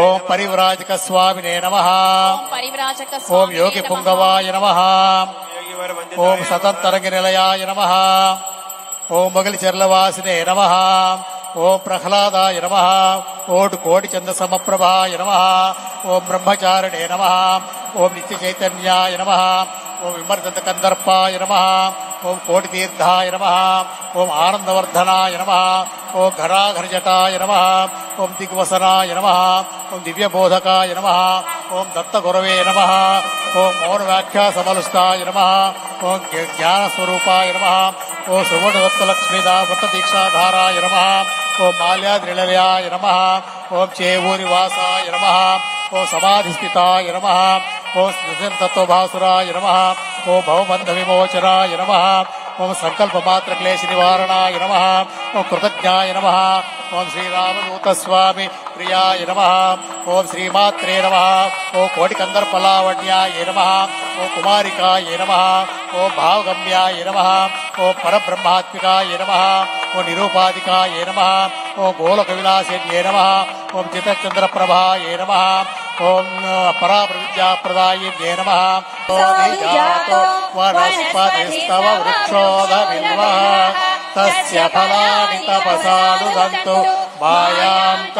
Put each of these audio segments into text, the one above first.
ఓం పరివ్రాజక స్వామినే నమ. ఓం యోగి. పుంగవాయ నమ. ఓం సతంతరంగ నిలయాయ నమ. ఓం మొగలి చెర్లవాసినే నమ. ఓం ప్రహ్లాదాయ నమ. ఓం కోటి చంద సమప్రభాయ నమ. ఓం బ్రహ్మచారిణే నమ. ఓం నిత్య చైతన్యాయ నమ. ఓం విమర్దంత కందర్పాయ నమ ఓం కోటి తీర్థాయ నమ ఓం ఆనందవర్ధనాయ నమ ఓం ఘరాఘరజటాయ నమ ఓం దిగ్వసనాయ నమ ఓం దివ్యబోధకాయ నమ ఓం దత్తగురవే నమ ఓం మౌన వ్యాఖ్యా సమలుస్తాయ నమ ఓం జ్ఞానస్వరూపాయ నమ ఓం సువర్ణదత్తలక్ష్మీదా వృత్తదీక్షాధారాయ నమ ఓం మాల్యాద్రిలయాయ నమ ఓం చేవూరివాసాయ నమ ఓం సమాధిస్థితాయ నమ ఓం తత్వభాసురాయ నమ. ఓం భవబంధ విమోచనాయ నమ. ఓం సంకల్పమాత్ర క్లేశ నివారణాయ నమ. ఓం కృతజ్ఞాయ నమ. ఓం శ్రీరామదూత స్వామి ప్రియాయ నమ. ఓం శ్రీమాత్రే నమ. ఓ కోటికందర్పలావణ్యాయ నమ. ఓ కుమారికాయ నమ. ఓ భావగమ్యాయ నమ. ఓ పరబ్రహ్మాత్మికాయ నమ. ఓ నిరూపాధికాయ నమ. ఓ గోలక విలాసే నమ. ఓం చితచంద్రప్రభాయ నమ. ఓం పరాప్రవిద్యాప్రదాయిన్యే నమ. వనస్పతిస్తవ వృక్షోధ తస్య ఫలాని తపసానుదంతు మాయాంతరాయాస్య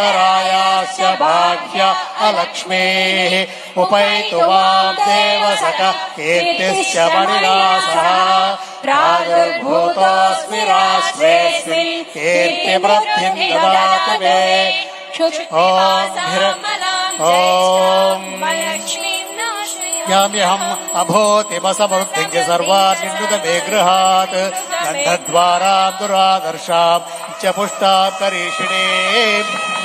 బాహ్య అలక్ష్మేః. ఉపైతు మాం దేవసక కీర్తిశ్చ మణినాసః ప్రాదుర్భూతోऽస్మి రాష్ట్రేऽస్మిన్ కీర్తివృద్ధిం దదాతు మే ఓం హిర- ఓం యామ్యహం అభోతిమసమృద్ధించ సర్వాన్నిండుత మే గృహాత్ గంధద్వారా దురాదర్శాం చ పుష్టాం కరీషిణే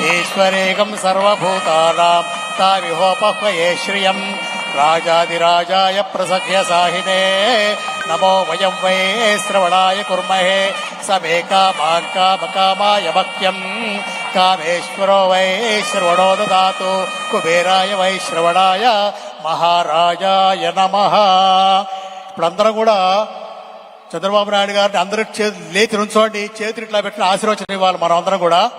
ఈశ్వరేకం సర్వభూతానాం తామిహోపహ్వయే శ్రియం రాజాదిరాజాయ ప్రసఖ్య సాహినే నమో వయం వై శ్రవణాయ కుర్మహే సమే కామాన్ కామేశ్వరో వై శ్రవణో దదాతు కుబేరాయ వై శ్రవణాయ మహారాజాయ నమ ఇప్పుడు కూడా చంద్రబాబు నాయుడు గారిని అందరూ చే- లేచి నుంచోండి. చేతులు ఇట్లా పెట్టిన ఆశీర్వచనం ఇవ్వాలి మనం అందరం కూడా.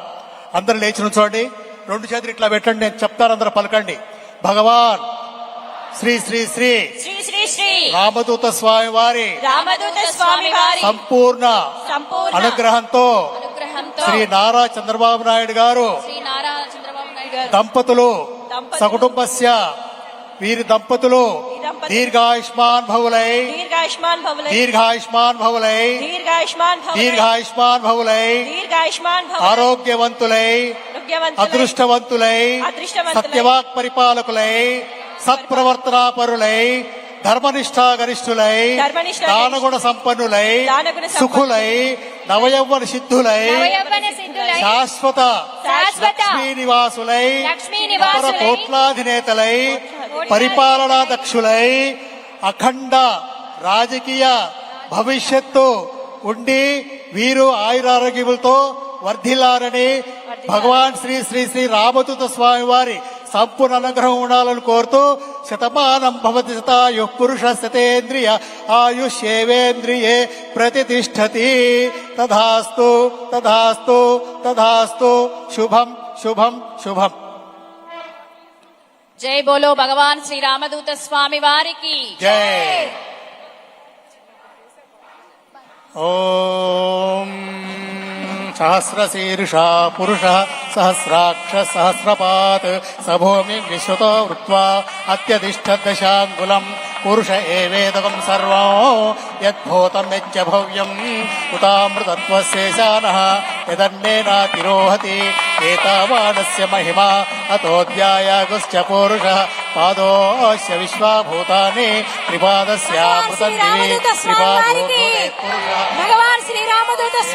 అందరూ లేచి నుంచోండి. రెండు చేతులు ఇట్లా పెట్టండి. నేను చెప్తాను అందరూ పలకండి. భగవాన్! శ్రీ శ్రీ శ్రీ! శ్రీ శ్రీ శ్రీ! రామదూత స్వామి వారి రామదూత స్వామి వారి సంపూర్ణ అనుగ్రహంతో శ్రీ నారా చంద్రబాబు నాయుడు గారు దంపతులు సకుటుంబస్య వీరి దంపతులు దీర్ఘాయుష్మాన్ భవులై దీర్ఘాయుష్మాన్ భవలై. దీర్ఘాయుష్మాన్ భవులై దీర్ఘాయుష్మాన్ భవలై. దీర్ఘాయుష్మాన్ భవులై దీర్ఘాయుష్మాన్ భవలై. ఆరోగ్యవంతులై అదృష్టవంతులై సత్యవాక్ పరిపాలకులై సత్ప్రవర్తనాపరులై ధర్మనిష్టా గరిష్ఠులై ధర్మనిష్ఠా దానగుణ సంపన్నులై సుఖులై నవయవ్వన సిద్ధులై శాశ్వత లక్ష్మీ నివాసులై, అపర కోట్లాధినేతలై పరిపాలనా దక్షులై అఖండ రాజకీయ భవిష్యత్తు ఉండి వీరు ఆయురారోగ్యములతో వర్ధిల్లారని భగవాన్ శ్రీ శ్రీ శ్రీ రామదూత స్వామి వారి సంపూర్ణ అనుగ్రహం ఉండాలని కోరుతూ శతమానం భవతి శతాయు పురుష శతేంద్రియ ఆయుష్యేవేంద్రియే ప్రతిష్టతి. తథాస్తు తథాస్తు తథాస్తు. శుభం శుభం శుభం. జై బోలో భగవాన్ శ్రీ రామదూత స్వామి వారికి. జై. ఓం సహస్రశీర్షా పురుష సహస్రాక్ష సహస్రపాత్ సభూమి విశ్వతో వృత్వా అత్యధిష్ఠదశాంగులం పురుష ఏవేదకం సర్వం యద్భూతం యచ్చ భవ్యం ఉతామృతత్వశేషాన యదన్నేనాతిరోహతి ఏతావానస్య మహిమా అతోధ్యాయాగుశ్చ పురుష పాదోశ్య విశ్వాభూతాని త్రిపాదస్యామృతం దివి త్రిపాదో పురుష